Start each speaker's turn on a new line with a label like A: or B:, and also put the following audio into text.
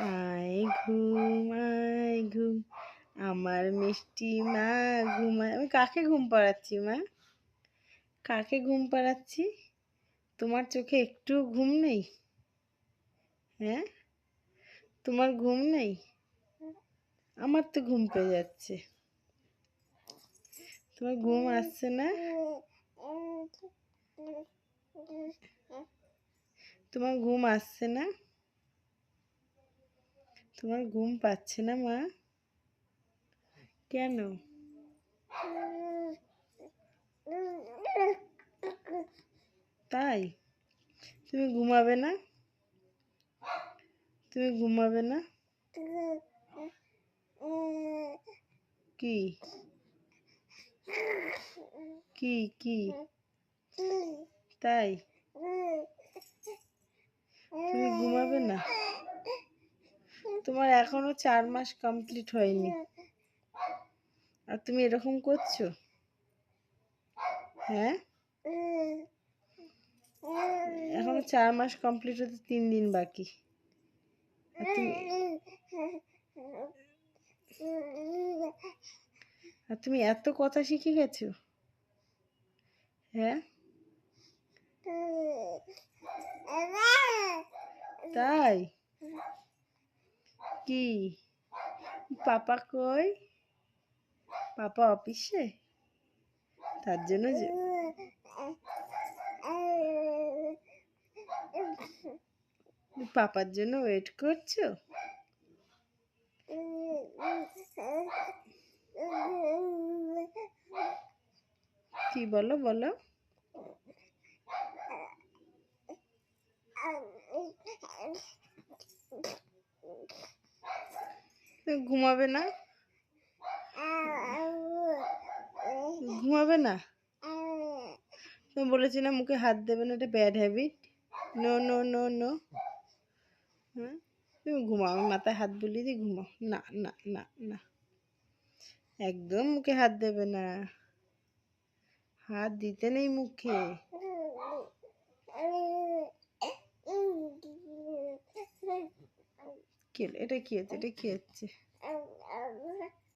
A: আয় ঘুম আয় ঘুম। আমার মিষ্টি মা ঘুমায় আমি কাকে ঘুম পাড়াচ্ছি, মা? কাকে ঘুম পাড়াচ্ছি? তোমার চোখে একটু ঘুম নেই? হ্যাঁ? তোমার ঘুম নেই? আমার তো ঘুম পেয়ে যাচ্ছে। তোমার ঘুম আসছে না? তোমার ঘুম আসছে না? তোমার ঘুম পাচ্ছে না, মা? কেন? তাই? তুমি ঘুমাবে না? তুমি ঘুমাবে না? কি? কি কি? তাই তুমি ঘুমাবে না তোমার এখনও চার মাস কমপ্লিট হয়নি। আর তুমি এরকম করছ? হ্যাঁ? এখনও চার মাস কমপ্লিট হতে তিন দিন বাকি। আর তুমি এত কথা শিখে গেছো? হ্যাঁ? তাই? কি? পাপা কই? পাপা অফিসে? তার জন্য যে পাপার জন্য ওয়েট করছ? কি বলো বলো? ঘুমাবে না? ঘুমাবে না? তুমি বলেছি না মুখে হাত দেবে না, এটা bad habit no no no no হ্যাঁ? তুমি ঘুমাও, আমি মাথায় হাত বুলিয়ে দিই, ঘুমাও। না না না না। একদম মুখে হাত দেবে না। হাত দিতে নেই মুখে। এটা কি হচ্ছে? এটা কি হচ্ছে?